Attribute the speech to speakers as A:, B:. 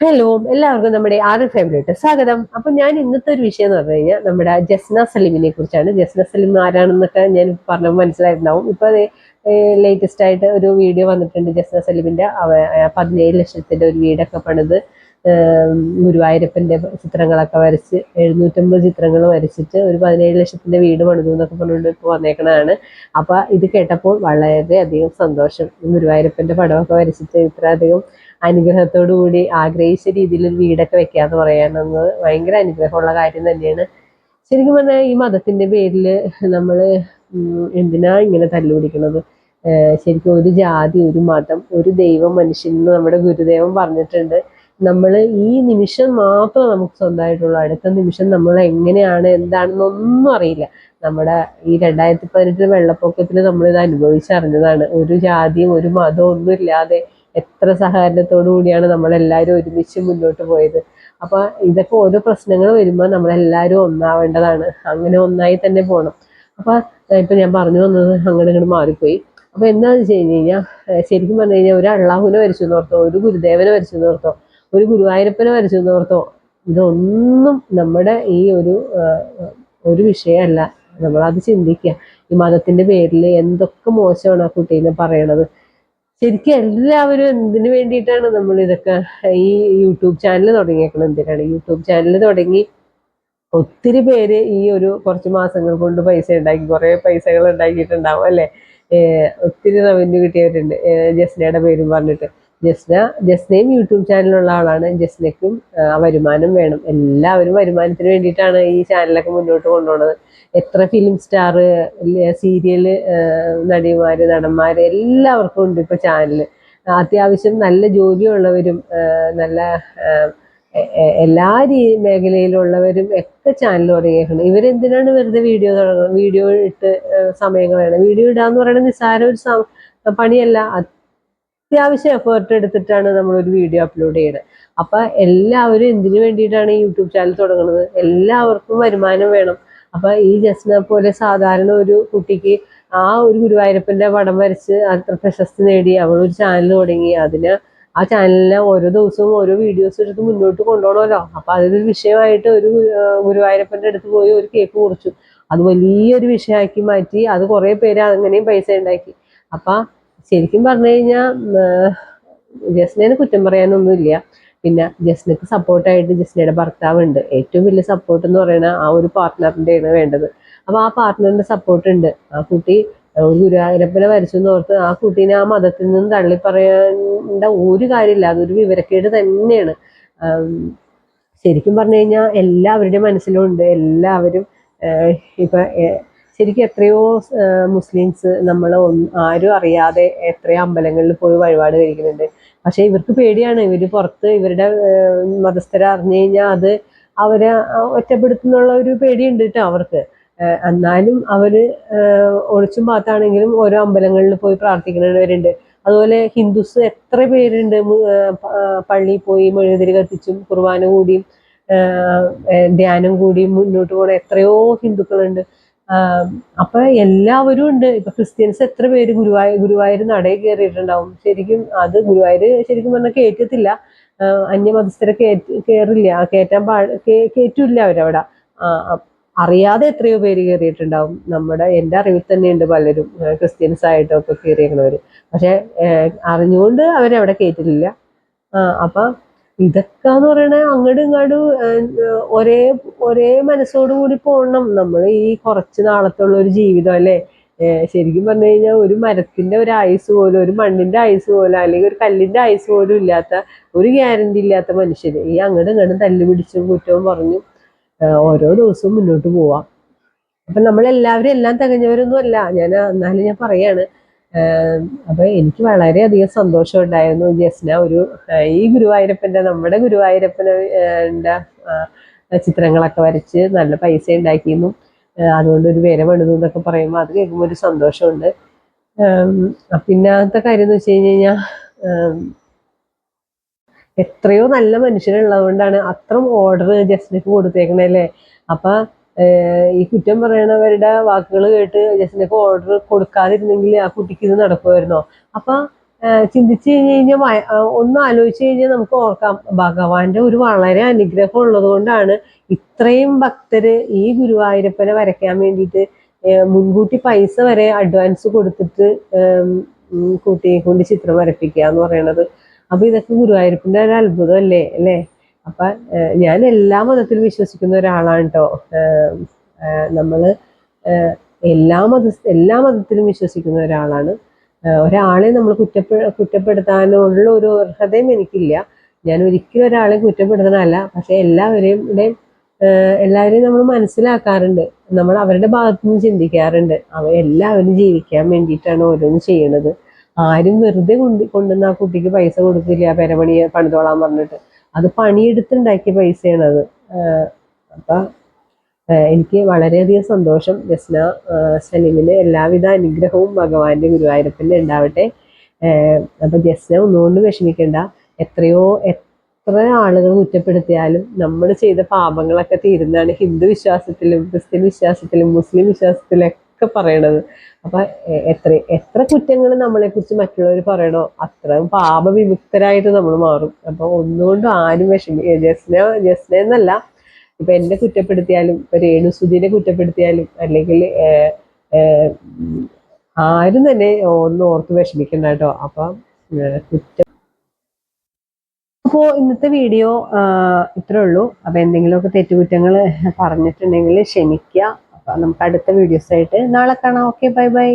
A: Hello എല്ലാവർക്കും നമ്മുടെ ആദ്യ ഫേവറേറ്റ് സ്വാഗതം. അപ്പൊ ഞാൻ ഇന്നത്തെ ഒരു വിഷയം എന്ന് പറഞ്ഞു കഴിഞ്ഞാൽ നമ്മുടെ ജസ്ന സലീമിനെ കുറിച്ചാണ്. ജസ്ന സലീം ആരാണെന്നൊക്കെ ഞാൻ പറഞ്ഞ മനസ്സിലായിട്ടുണ്ടാവും. ഇപ്പൊ ലേറ്റസ്റ്റ് ആയിട്ട് ഒരു വീഡിയോ വന്നിട്ടുണ്ട് ജസ്ന സലീമിന്റെ. പതിനേഴ് ലക്ഷത്തിന്റെ ഒരു വീടൊക്കെ പണിത് ഗുരുവായൂരപ്പന്റെ ചിത്രങ്ങളൊക്കെ വരച്ച് എഴുന്നൂറ്റമ്പത് ചിത്രങ്ങൾ വരച്ചിട്ട് ഒരു പതിനേഴ് ലക്ഷത്തിന്റെ വീട് പണിതു എന്നൊക്കെ പറഞ്ഞുകൊണ്ട് ഇപ്പൊ വന്നേക്കണതാണ്. അപ്പൊ ഇത് കേട്ടപ്പോൾ വളരെയധികം സന്തോഷം. ഗുരുവായൂരപ്പന്റെ പടമൊക്കെ വരച്ചിട്ട് ഇത്രയധികം അനുഗ്രഹത്തോടു കൂടി ആഗ്രഹിച്ച രീതിയിൽ ഒരു വീടൊക്കെ വെക്കാന്ന് പറയാനെന്നത് ഭയങ്കര അനുഗ്രഹമുള്ള കാര്യം തന്നെയാണ്. ശരിക്കും പറഞ്ഞാൽ ഈ മതത്തിന്റെ പേരിൽ നമ്മൾ എന്തിനാ ഇങ്ങനെ തല്ലുപിടിക്കുന്നത് ശരിക്കും ഒരു ജാതി ഒരു മതം ഒരു ദൈവം മനുഷ്യൻ എന്ന് നമ്മുടെ ഗുരുദേവൻ പറഞ്ഞിട്ടുണ്ട്. നമ്മൾ ഈ നിമിഷം മാത്രം നമുക്ക് സ്വന്തമായിട്ടുള്ളൂ. അടുത്ത നിമിഷം നമ്മൾ എങ്ങനെയാണ് എന്താണെന്നൊന്നും അറിയില്ല. നമ്മുടെ ഈ രണ്ടായിരത്തി പതിനെട്ടിലെ വെള്ളപ്പൊക്കത്തിൽ നമ്മളിത് അനുഭവിച്ചറിഞ്ഞതാണ്. ഒരു ജാതിയും ഒരു മതവും ഒന്നും ഇല്ലാതെ എത്ര സഹകരണത്തോടു കൂടിയാണ് നമ്മളെല്ലാവരും ഒരുമിച്ച് മുന്നോട്ട് പോയത്. അപ്പോൾ ഇതൊക്കെ ഓരോ പ്രശ്നങ്ങൾ വരുമ്പോൾ നമ്മളെല്ലാവരും ഒന്നാവേണ്ടതാണ്. അങ്ങനെ ഒന്നായി തന്നെ പോകണം അപ്പൊ ഇപ്പം ഞാൻ പറഞ്ഞു വന്നത് അങ്ങനെ ഇങ്ങോട്ട് മാറിപ്പോയി. അപ്പൊ എന്താണെന്ന് വെച്ച് കഴിഞ്ഞ് കഴിഞ്ഞാൽ ശരിക്കും പറഞ്ഞു കഴിഞ്ഞാൽ ഒരു അള്ളാഹുവിനെ വരച്ചു നോർത്തോ ഒരു ഗുരുദേവനെ വരച്ചു നോർത്തോ ഒരു ഗുരുവായൂരപ്പനെ വരച്ചു നോർത്തോ ഇതൊന്നും നമ്മുടെ ഈ ഒരു ഒരു വിഷയമല്ല. നമ്മളത് ചിന്തിക്കുക ഈ മതത്തിന്റെ പേരിൽ എന്തൊക്കെ മോശമാണ് ആ കുട്ടീനെ പറയണത്. ശരിക്കും എല്ലാവരും എന്തിനു വേണ്ടിയിട്ടാണ് നമ്മൾ ഇതൊക്കെ ഈ യൂട്യൂബ് ചാനൽ തുടങ്ങിയേക്കുന്നത് എന്തിനാണ്? യൂട്യൂബ് ചാനൽ തുടങ്ങി ഒത്തിരി പേര് ഈ ഒരു കുറച്ച് മാസങ്ങൾ കൊണ്ട് പൈസ ഉണ്ടാക്കി കുറേ പൈസകൾ ഉണ്ടാക്കിയിട്ടുണ്ടാവും അല്ലെ? ഒത്തിരി റവന്യൂ കിട്ടിയവരുണ്ട്. ജസ്നയുടെ പേരും പറഞ്ഞിട്ട്. ജസ്ന ജസ്നയും യൂട്യൂബ് ചാനലുള്ള ആളാണ്. ജസ്നയ്ക്കും വരുമാനം വേണം. എല്ലാവരും വരുമാനത്തിന് വേണ്ടിയിട്ടാണ് ഈ ചാനലൊക്കെ മുന്നോട്ട് കൊണ്ടുപോകുന്നത് എത്ര ഫിലിം സ്റ്റാർ സീരിയൽ നടിമാര് നടന്മാര് എല്ലാവർക്കും ഉണ്ട് ഇപ്പൊ ചാനൽ അത്യാവശ്യം നല്ല ജോലിയുള്ളവരും നല്ല എല്ലാ രീ മേഖലയിലുള്ളവരും ഒക്കെ ചാനൽ തുടങ്ങിയേക്കണം ഇവരെന്തിനാണ് വെറുതെ വീഡിയോ തുടങ്ങുന്നത് വീഡിയോ ഇട്ട് സമയങ്ങൾ വേണം വീഡിയോ ഇടാന്ന് പറയുന്നത് നിസ്സാര ഒരു പണിയല്ല. അത്യാവശ്യം എഫേർട്ട് എടുത്തിട്ടാണ് നമ്മൾ ഒരു വീഡിയോ അപ്ലോഡ് ചെയ്യുന്നത് അപ്പൊ എല്ലാവരും എന്തിനു വേണ്ടിയിട്ടാണ് യൂട്യൂബ് ചാനൽ തുടങ്ങുന്നത് എല്ലാവർക്കും വരുമാനം വേണം. അപ്പൊ ഈ ജസ്ന പോലെ സാധാരണ ഒരു കുട്ടിക്ക് ആ ഒരു ഗുരുവായൂരപ്പന്റെ പടം വരച്ച് അത്ര പ്രശസ്തി നേടി. അവൾ ഒരു ചാനൽ തുടങ്ങി. അതിന് ആ ചാനലിനെ ഓരോ ദിവസവും ഓരോ വീഡിയോസ് എടുത്ത് മുന്നോട്ട് കൊണ്ടുപോകണമല്ലോ. അപ്പൊ അതൊരു വിഷയമായിട്ട് ഒരു ഗുരുവായൂരപ്പന്റെ അടുത്ത് പോയി ഒരു കേക്ക് മുറിച്ചു. അത് വലിയൊരു വിഷയമാക്കി മാറ്റി. അത് കുറെ പേര് അങ്ങനെയും പൈസ ഉണ്ടാക്കി. അപ്പൊ ശരിക്കും പറഞ്ഞു കഴിഞ്ഞാൽ ജസ്നേനെ കുറ്റം പറയാനൊന്നുമില്ല. പിന്നെ ജസ്നക്ക് സപ്പോർട്ടായിട്ട് ജസ്നയുടെ ഭർത്താവുണ്ട്. ഏറ്റവും വലിയ സപ്പോർട്ട് എന്ന് പറയുന്ന ആ ഒരു പാർട്ട്ണറിന്റെയാണ് വേണ്ടത്. അപ്പോൾ ആ പാർട്ട്ണറിന്റെ സപ്പോർട്ട് ഉണ്ട്. ആ കുട്ടി ഒരു ഗുരുവായൂരപ്പനെ വരച്ചു എന്ന് ഓർത്ത് ആ കുട്ടീനെ ആ മതത്തിൽ നിന്ന് തള്ളി പറയേണ്ട ഒരു കാര്യമില്ല. അതൊരു വിവരക്കേട് തന്നെയാണ്. ശരിക്കും പറഞ്ഞു കഴിഞ്ഞാൽ എല്ലാവരുടെയും മനസ്സിലുണ്ട്. എല്ലാവരും ഇപ്പം ശരിക്കും എത്രയോ മുസ്ലിംസ് നമ്മൾ ആരും അറിയാതെ എത്രയോ അമ്പലങ്ങളിൽ പോയി വഴിപാട് കഴിക്കുന്നുണ്ട്. പക്ഷെ ഇവർക്ക് പേടിയാണ്. ഇവർ പുറത്ത് ഇവരുടെ മതസ്ഥരെ അറിഞ്ഞു കഴിഞ്ഞാൽ അത് അവരെ ഒറ്റപ്പെടുത്തുന്നുള്ള ഒരു പേടിയുണ്ട് കേട്ടോ അവർക്ക്. എന്നാലും അവർ ഒളിച്ചും പാത്താണെങ്കിലും ഓരോ അമ്പലങ്ങളിൽ പോയി പ്രാർത്ഥിക്കുന്നവരുണ്ട്. അതുപോലെ ഹിന്ദുസ് എത്ര പേരുണ്ട് പള്ളിയിൽ പോയി മെഴുകുതിരി കത്തിച്ചും കുർബാന കൂടിയും ധ്യാനം കൂടിയും മുന്നോട്ട് പോണ എത്രയോ ഹിന്ദുക്കളുണ്ട്. അപ്പൊ എല്ലാവരും ഉണ്ട്. ഇപ്പൊ ക്രിസ്ത്യൻസ് എത്ര പേര് ഗുരുവായൂർ ഗുരുവായൂർ നടയിൽ കയറിയിട്ടുണ്ടാവും? ശരിക്കും അത് ഗുരുവായൂർ ശരിക്കും പറഞ്ഞാൽ കയറ്റത്തില്ല അന്യമതസ്ഥരെ കയറില്ല കയറ്റാൻ പാ കയറ്റില്ല കയറ്റൂല അവരവിടെ. അറിയാതെ എത്രയോ പേര് കയറിയിട്ടുണ്ടാവും. നമ്മുടെ എന്റെ അറിവിൽ തന്നെയുണ്ട് പലരും. ക്രിസ്ത്യൻസ് ആയിട്ടൊക്കെ കയറിയിരിക്കുന്നവർ പക്ഷെ അറിഞ്ഞുകൊണ്ട് അവരവിടെ കയറ്റില്ല അപ്പൊ ഇതൊക്കെ എന്ന് പറയണേ അങ്ങോട്ടും ഇങ്ങോട്ടും ഒരേ ഒരേ മനസ്സോടു കൂടി പോകണം. നമ്മൾ ഈ കുറച്ച് നാളത്തുള്ള ഒരു ജീവിതം അല്ലേ? ശരിക്കും പറഞ്ഞു കഴിഞ്ഞാൽ ഒരു മരത്തിന്റെ ഒരു ആയുസ് പോലും ഒരു മണ്ണിന്റെ ആയുസ് പോലും അല്ലെങ്കിൽ ഒരു കല്ലിന്റെ ആയുസ് പോലും ഇല്ലാത്ത ഒരു ഗ്യാരണ്ടി ഇല്ലാത്ത മനുഷ്യര് ഈ അങ്ങോട്ടും ഇങ്ങോട്ടും തല്ലുപിടിച്ചും കുറ്റവും പറഞ്ഞു ഓരോ ദിവസവും മുന്നോട്ട് പോവാം. അപ്പൊ നമ്മളെല്ലാവരും എല്ലാം തികഞ്ഞവരൊന്നും അല്ല. ഞാൻ എന്നാലും ഞാൻ പറയാണ് ഏഹ് അപ്പൊ എനിക്ക് വളരെയധികം സന്തോഷം ഉണ്ടായിരുന്നു ജസ്ന ഒരു ഈ ഗുരുവായൂരപ്പന്റെ നമ്മുടെ ഗുരുവായൂരപ്പന് ന്റെ ചിത്രങ്ങളൊക്കെ വരച്ച് നല്ല പൈസ ഉണ്ടാക്കിയെന്നും അതുകൊണ്ട് ഒരു വില പണിതു എന്നൊക്കെ പറയുമ്പോൾ അത് കേൾക്കുമ്പോൾ ഒരു സന്തോഷമുണ്ട്. ഏഹ് പിന്നത്തെ കാര്യം എന്ന് വെച്ച് കഴിഞ്ഞ് കഴിഞ്ഞാൽ എത്രയോ നല്ല മനുഷ്യരുള്ളതുകൊണ്ടാണ് അത്ര ഓർഡർ ജസ്റ്റിന് കൊടുത്തേക്കണേ അല്ലേ? അപ്പൊ ഈ കുറ്റം പറയണവരുടെ വാക്കുകൾ കേട്ട് ജസ്റ്റിനൊക്കെ ഓർഡർ കൊടുക്കാതിരുന്നെങ്കിൽ ആ കുട്ടിക്ക് ഇത് നടക്കുമായിരുന്നോ? അപ്പൊ ചിന്തിച്ചു കഴിഞ്ഞ് കഴിഞ്ഞാൽ ഒന്ന് ആലോചിച്ച് കഴിഞ്ഞാൽ നമുക്ക് ഓർക്കാം. ഭഗവാന്റെ ഒരു വളരെ അനുഗ്രഹം ഉള്ളത് കൊണ്ടാണ് ഇത്രയും ഭക്തര് ഈ ഗുരുവായൂരപ്പനെ വരയ്ക്കാൻ വേണ്ടിയിട്ട് മുൻകൂട്ടി പൈസ വരെ അഡ്വാൻസ് കൊടുത്തിട്ട് കുട്ടിയെ കൊണ്ട് ചിത്രം വരപ്പിക്കുക എന്ന് പറയണത്. അപ്പൊ ഇതൊക്കെ ഗുരുവായൂരപ്പന്റെ ഒരു അത്ഭുതം അല്ലേ? അല്ലേ? അപ്പൊ ഞാൻ എല്ലാ മതത്തിലും വിശ്വസിക്കുന്ന ഒരാളാണ് കേട്ടോ നമ്മൾ എല്ലാ മത എല്ലാ മതത്തിലും വിശ്വസിക്കുന്ന ഒരാളാണ്. ഒരാളെ നമ്മൾ കുറ്റപ്പെ കുറ്റപ്പെടുത്താനുള്ള ഒരു അർഹതയും എനിക്കില്ല. ഞാൻ ഒരിക്കലും ഒരാളെ കുറ്റപ്പെടുത്തണമല്ല പക്ഷെ എല്ലാവരെയും എല്ലാവരെയും നമ്മൾ മനസ്സിലാക്കാറുണ്ട്. നമ്മൾ അവരുടെ ഭാഗത്തു നിന്ന് ചിന്തിക്കാറുണ്ട് അവരെല്ലാവരും ജീവിക്കാൻ വേണ്ടിയിട്ടാണ് ഓരോന്ന് ചെയ്യണത്. ആരും വെറുതെ കൊണ്ട് കൊണ്ടുവന്ന ആ കുട്ടിക്ക് പൈസ കൊടുക്കില്ല പെരപണി പണിതോളാൻ പറഞ്ഞിട്ട്. അത് പണിയെടുത്തുണ്ടാക്കിയ പൈസയാണ് അത് അപ്പൊ എനിക്ക് വളരെയധികം സന്തോഷം ജസ്ന സലീമിന് എല്ലാവിധ അനുഗ്രഹവും ഭഗവാന്റെ ഗുരുവായൂരപ്പന്റെ ഉണ്ടാവട്ടെ. അപ്പൊ ജസ്ന ഒന്നുകൊണ്ട് വിഷമിക്കണ്ട. എത്രയോ എത്ര ആളുകൾ കുറ്റപ്പെടുത്തിയാലും നമ്മൾ ചെയ്ത പാപങ്ങളൊക്കെ തീരുന്നതാണ് ഹിന്ദു വിശ്വാസത്തിലും ക്രിസ്ത്യൻ വിശ്വാസത്തിലും മുസ്ലിം വിശ്വാസത്തിലൊക്കെ പറയണത്. അപ്പൊ എത്ര എത്ര കുറ്റങ്ങൾ നമ്മളെ കുറിച്ച് മറ്റുള്ളവർ പറയണോ അത്ര പാപവിമുക്തരായിട്ട് നമ്മൾ മാറും. അപ്പൊ ഒന്നുകൊണ്ടും ആരും വിഷമി ജസ്ന ജസ്ന എന്നല്ല ഇപ്പൊ എന്നെ കുറ്റപ്പെടുത്തിയാലും ഇപ്പൊ രേണുസുധീനെ കുറ്റപ്പെടുത്തിയാലും അല്ലെങ്കിൽ ആരും തന്നെ ഒന്ന് ഓർത്ത് വിഷമിക്കണ്ട കേട്ടോ. അപ്പൊ കുറ്റം. അപ്പോൾ ഇന്നത്തെ വീഡിയോ ഇത്രേ ഉള്ളൂ. അപ്പൊ എന്തെങ്കിലുമൊക്കെ തെറ്റുകുറ്റങ്ങൾ പറഞ്ഞിട്ടുണ്ടെങ്കിൽ ക്ഷമിക്കുക നമുക്ക് അടുത്ത വീഡിയോസ് ആയിട്ട് നാളെ കാണാം. Okay bye bye